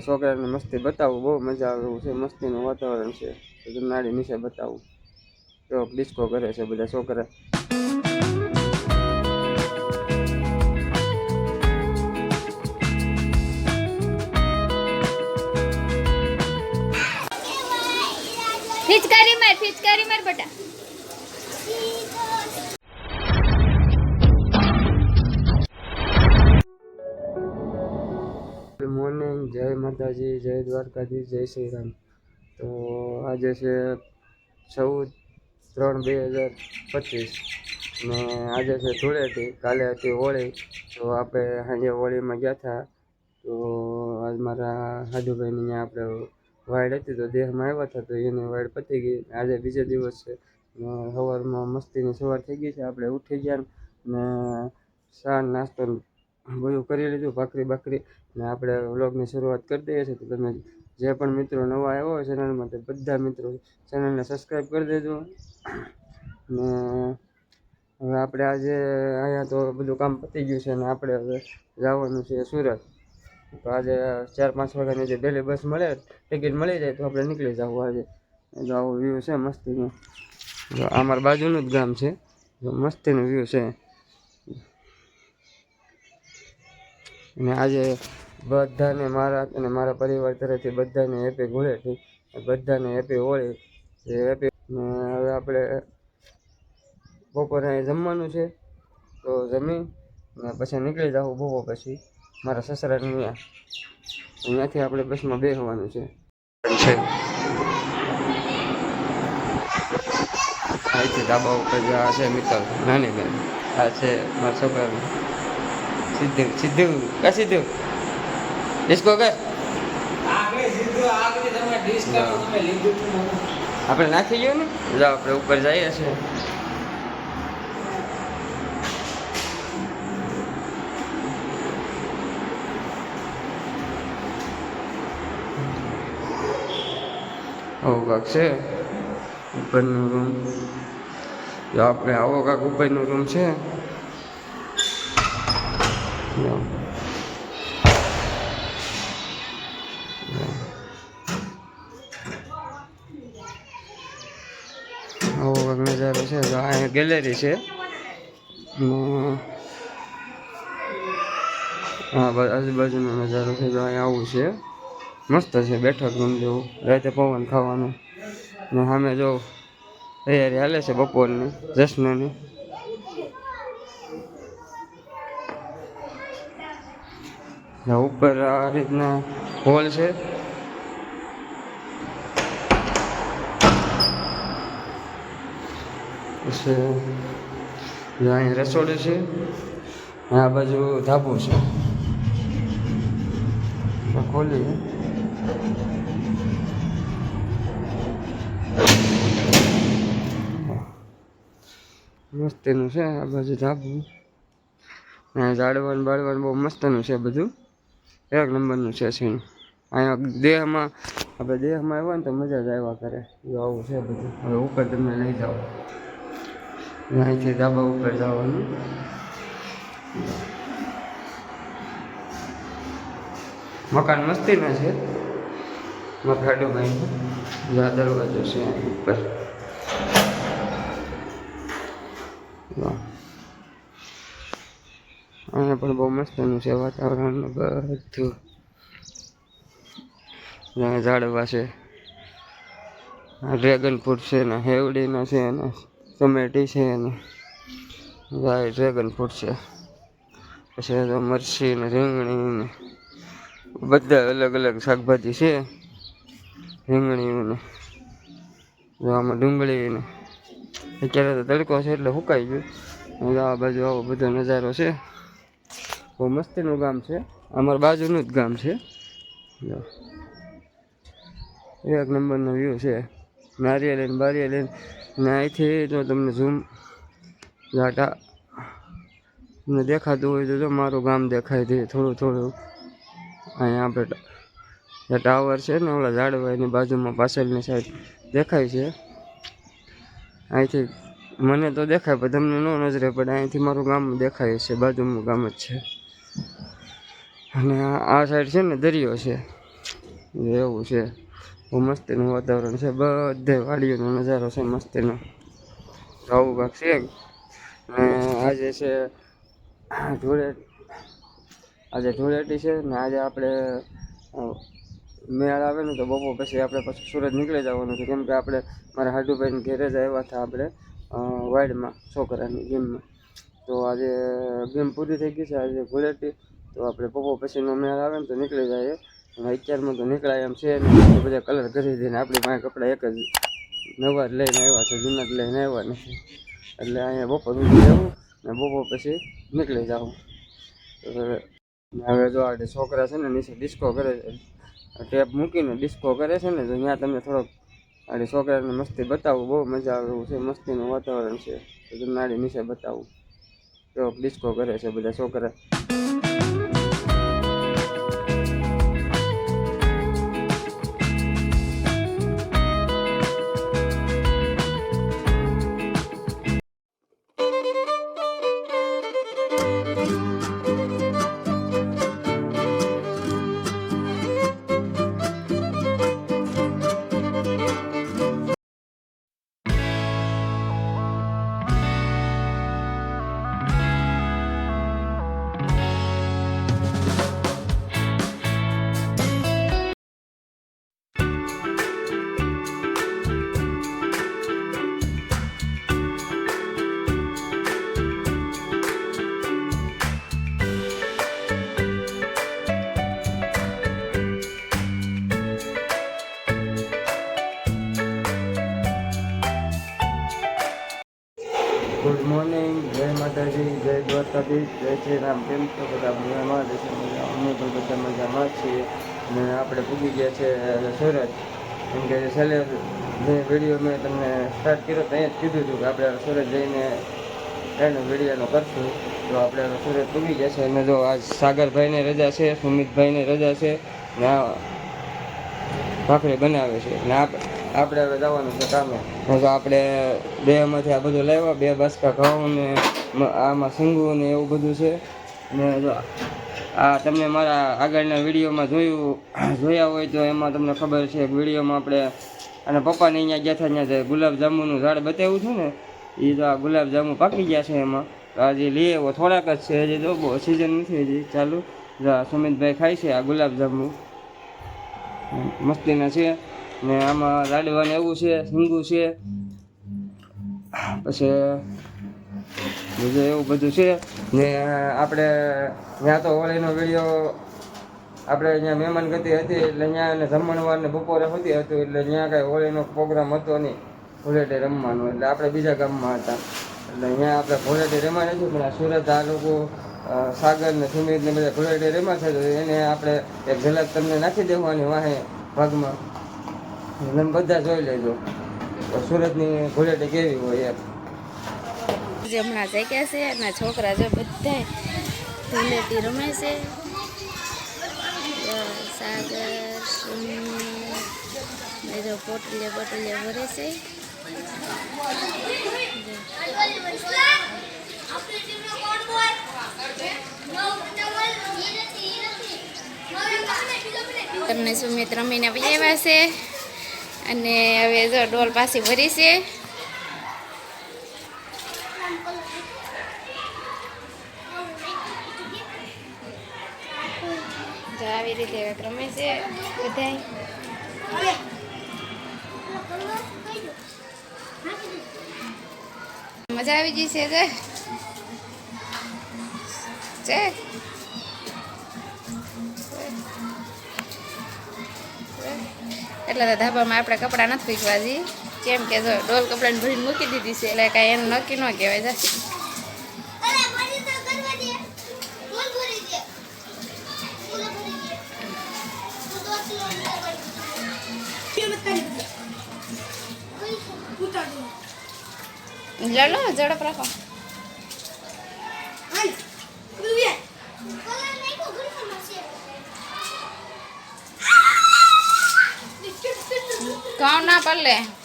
એટલે છોકરાને મસ્તી બતાવું, બહુ મજા આવે એવું છે, મસ્તીનું વાતાવરણ છે. તો તમને આડી નીચે બતાવું. તો ડિસ્કો કરે છે બધા છોકરા. પિચકારી માર પિચકારી માર બટા. માતાજી, જય દ્વારકાધી જય શ્રી રામ તો આજે છે ચૌદ ત્રણ બે હજાર પચીસ. ને આજે છે ધૂળેટી, કાલે હતી હોળી. તો આપણે સાંજે હોળીમાં ગયા હતા. તો આજ મારા હાજુભાઈની ત્યાં આપણે વાડ હતી તો દેહમાં આવ્યા હતા તો એની વાડ પતી ગઈ. આજે બીજો દિવસ છે. સવારમાં મસ્તીની સવાર થઈ ગઈ છે. આપણે ઉઠી ગયા ને ચા નાસ્તો બધું કરી લીધું ભાખરી બાકરી ને આપણે વ્લોગની શરૂઆત કરી દઈએ છીએ. તો તમે જે પણ મિત્રો નવા આવ્યા હોય ચેનલમાં, તે બધા મિત્રો ચેનલને સબસ્ક્રાઈબ કરી દેજો. ને હવે આપણે આજે અહીંયા તો બધું કામ પતી ગયું છે ને આપણે હવે જવાનું છે સુરત. તો આજે ચાર પાંચ વાગ્યાની જે પહેલી બસ મળે ટિકિટ મળી જાય તો આપણે નીકળી જવું આજે. તો આવો વ્યૂ છે મસ્તીનું. જો આ બાજુનું જ ગામ છે. જો મસ્તીનું વ્યૂ છે. અને આજે બધાને મારા અને મારા પરિવાર તરફથી બધાને હેપી ગુળેથી બધાને હેપી હોળી હેપી ને હવે આપણે બપોરે જમવાનું છે. તો જમી ને પછી નીકળી જાઉં બપોર પછી. મારા સસરાની ત્યાં અહીંયાથી આપણે બસમાં બેસવાનું છે. છે. અહીંથી ધાબા ઉપર જે આ છે મિત્ર નાની બેન. આ છે મારા છોકરાનું. સિદ્ધુ સિદ્ધુ કા સિદ્ધુ ડિસ્કો કર આપણે નાખી ગયું ને? જો આપણે ઉપર જઈએ છીએ. આવું કાંક છે. ઉપરનું રૂમ જો આપણે આવો કાંક ઉપરનું રૂમ છે. જો. આવો કાંઈક નજારો છે તો અહીંયા ગેલેરી છે હા આજુબાજુનો નજારો છે તો અહીંયા આવું છે. મસ્ત છે, બેઠક રૂમ જેવું. રાતે પવન ખાવાનું. ને સામે જો તૈયારી હાલે છે બપોરની, જશ્નની. ઉપર આ રીતના હોલ છે. અહીં રસોડું છે આ બાજુ ધાબુ છે. ખોલી. મસ્તીનું છે આ બાજુ ધાબુ. ઝાડવાનું બાળવાનું બહુ મસ્તનું છે બધું એક નંબરનું છે સીન. અહીંયા દેહમાં, આપણે દેહમાં આવ્યા ને તો મજા જ આવ્યા કરે. જો આવું છે બધું. હવે ઉપર તમે લઈ જાઓ. અહીંથી ધાબા ઉપર જવાનું. મકાન મસ્તીના છે. મકાડો ભાઈ. જ્યાં દરવાજો છે ઉપર. વાહ. અહીંયા પણ બહુ મસ્તનું છે વાતાવરણ, બધું. ઝાડવા છે. ડ્રેગન ફ્રૂટ છે ને, હેવડીના છે ને, ટમેટી છે ને. ગાય ડ્રેગન ફ્રૂટ છે. પછી તો મરચી ને, રીંગણી ને, બધા અલગ અલગ શાકભાજી છે. રીંગણી ને આમાં ડુંગળી ને. અત્યારે તો તડકો છે એટલે સુકાઈ ગયું. આ બાજુ આવો બધો નજારો છે. બહુ મસ્તીનું ગામ છે. અમારા બાજુનું જ ગામ છે. એક નંબરનો વ્યૂ છે. નારિયેલ બારિયેલ ને અહીંથી જો તમને ઝૂમ જાટા તમને દેખાતું હોય તો મારું ગામ દેખાય છે. થોડું થોડું અહીંયા આપણે ટાવર છે ને ઓલા ઝાડવાની બાજુમાં પાછળની સાઈડ દેખાય છે. અહીંથી મને તો દેખાય પણ તમને ન નજરે પડે. અહીંથી મારું ગામ દેખાય છે. બાજુનું ગામ જ છે. અને આ- સાઈડ છે ને દરિયો છે. એવું છે. બહુ મસ્તીનું વાતાવરણ છે. બધે વાડીઓનો નજારો છે મસ્તીનો. આવું કાંક છે ને આજે છે ધૂળેટ આજે ધૂળેટી છે ને આજે આપણે મેળ આવે ને તો બપોર પછી આપણે પછી સુરત નીકળી જવાનું છે. કેમ કે આપણે, મારા હાડુભાઈને ઘેરે જ આવ્યા હતા આપણે વાઇડમાં છોકરાની ગેમમાં તો આજે ગેમ પૂરી થઈ ગઈ છે. આજે ધૂળેટી તો આપણે બપોર પછીનો મેળ આવે ને તો નીકળી જાય. અને અત્યારમાં તો નીકળાય એમ છે ને તો બધા કલર કરી દઈને આપણી પાસે કપડાં એક જ નવા જ લઈને આવ્યા છે, જૂના જ લઈને આવ્યા નથી. એટલે અહીંયા બપોર સુધી રહેવું ને બપોર પછી નીકળી જાઉં હવે હવે જો આ છોકરા છે ને, નીચે ડિસ્કો કરે છે. ટેપ મૂકીને ડિસ્કો કરે છે ને, તો ત્યાં તમને થોડોક આડી છોકરાને મસ્તી બતાવું, બહુ મજા આવે એવું છે, મસ્તીનું વાતાવરણ છે. તો તમને આડી નીચે બતાવું. તો ડિસ્કો કરે છે બધા છોકરા. ગુડ મોર્નિંગ જય માતાજી જય દ્વારકાધીશ જય શ્રી રામ કેમ છો બધા? મજામાં? મજા અમે પણ બધા મજામાં છીએ. અને આપણે પૂગી ગયા છે સુરત. કેમ કે છેલ્લે જે વીડિયો મેં તમને સ્ટાર્ટ કર્યો તો અહીંયા જ કીધું હતું કે આપણે સુરત જઈને એનો વિડીયોનો કરશું. તો આપણે સુરત પૂગી ગયા છે. અને જો આજ સાગરભાઈને રજા છે, સુમિતભાઈને રજા છે, ને આ ભાખરી બનાવે છે. ને આપ આપણે હવે જવાનું છે કામે. તો આપણે બેમાંથી આ બધું લાવ્યા બે બાસકા ઘઉં ને આમાં સિંગું ને એવું બધું છે. ને જો, આ તમને મારા આગળના વિડીયોમાં જોયું, જોયા હોય તો એમાં તમને ખબર છે વિડીયોમાં આપણે અને પપ્પાને અહીંયા ગયા હતા, ત્યાં ગુલાબજાંબુનું ગુલાબ જાંબુનું ઝાડ બતાવ્યું છે ને, એ તો આ ગુલાબજાંબુ પાકી ગયા છે એમાં. આજે લઈ આવ્યો, થોડાક જ છે, હજી તો સિઝન નથી હજી ચાલુ. જો સુમિતભાઈ ખાય છે આ ગુલાબજાંબુ. મસ્તીના છે. ને આમાં લાડવાને એવું છે સિંગુ છે. પછી બીજું એવું બધું છે. ને આપણે ત્યાં તો હોળીનો વીડિયો આપણે અહીંયા મહેમાન ગતિ હતી એટલે ત્યાં એને જમણવાર ને બપોરે હોતી હતું એટલે ત્યાં કાંઈ હોળીનો પ્રોગ્રામ હતો નહીં. ધૂળેટી રમવાનો એટલે આપણે બીજા ગામમાં હતા. એટલે અહીંયા આપણે ધૂળેટી રમા નથી પણ સુરત આ લોકો સાગર ને સુમિત ને બધા ધૂળેટી રમા છે તો એને આપણે એક ઝલક તમને નાખી દેવાની વાહે ભાગમાં. તમે બધા જોઈ લેજો. તો સુરતની ધૂળેટી કેવી હોય એમ. જે હમણાં જાગ્યા છે, અને છોકરા જો બધા ધૂળેટી રમે છે. જો સાગર સુમિત બધો પોટલીએ પોટલીએ ભરે છે. તમને સુમિત રમીને આવ્યા છે. અને હવે જો ડોલ પાછી ભરી છે. આવી રીતે રમે છે બધાય. મજા આવી ગઈ છે એટલે તો ધાબામાં આપણે કપડાં નથી ફીકવા જઈએ કેમ કે જો ડોલ કપડાને ભરીને મૂકી દીધી છે એટલે કાંઈ એનું નક્કી ન કહેવાય જશે અરે ઝડપ તો કરવા દે બોલ ભરી દે બોલ ભરી દે તું તો આટલો અંદર ભરી કે મત કરી દે ઉતાર દે લો ઝડપ રાખો હાલ કુલવે કલર નહીં કો ઘરમાં છે ઘઉં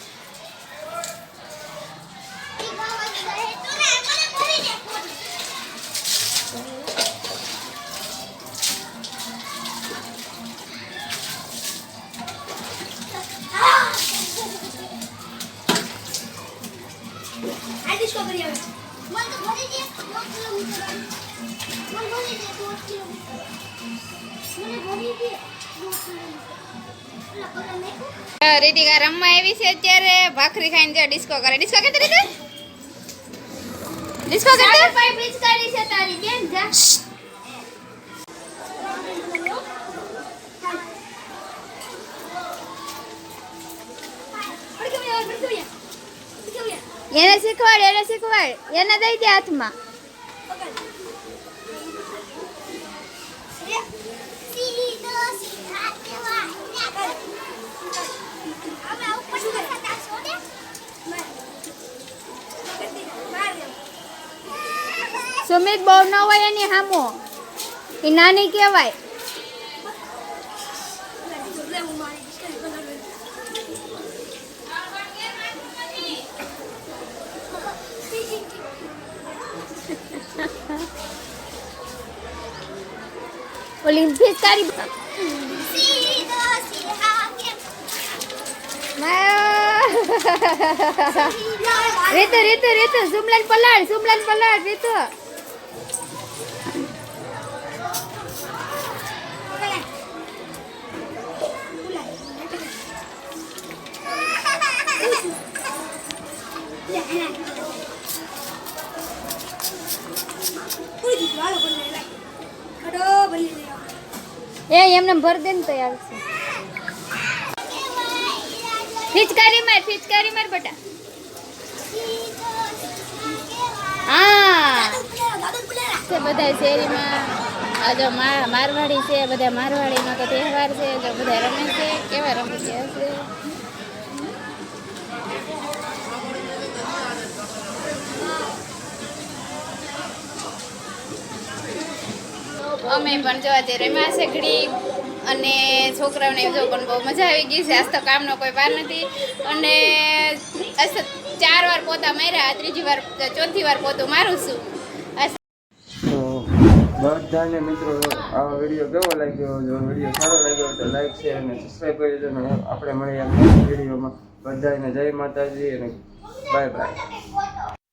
રીતિકા રમવા આવી છે અત્યારે. ભાખરી ખાઈને જો ડિસ્કો કરે. ડિસ્કો કરતી રીતે ડિસ્કો કરતી? છે તારી. બેન જા. એને શીખવાડ એને શીખવાડ. એને દઈ દે હાથમાં. સુમિત બહુ ન હોય એની હામો. એ નાની કહેવાય. ઓલી ફિસકારી રીતુ રીતુ રીતુ સુમલાન પલાડ સુમલન પલાડ રીતુ. ભર દે ને તો આવશે ફિચકારી માર ફિચકારી માર બટા. હા. છે બધા શેરીમાં, આ જો મારવાડી છે, બધા મારવાડીનો તો તહેવાર છે, જો બધા રમે છે, કેવા રમે છે અમે પણ જોવા જઈ રહ્યા છે ઘડી અને છોકરાઓને જો પણ બહુ મજા આવી ગઈ છે. આજ તો કામનો કોઈ વાર નથી. અને આજ તો ચાર વાર પોતા માર્યા ત્રીજી વાર, ચોથી વાર પોતું મારું છું. બધાને મિત્રો આ વીડિયો કેવો લાગ્યો? જો વીડિયો સારો લાગ્યો તો લાઈક શેર અને સબસ્ક્રાઈબ કરી દેજો. આપણે મળીએ વિડીયોમાં. બધાને જય માતાજી અને બાય બાય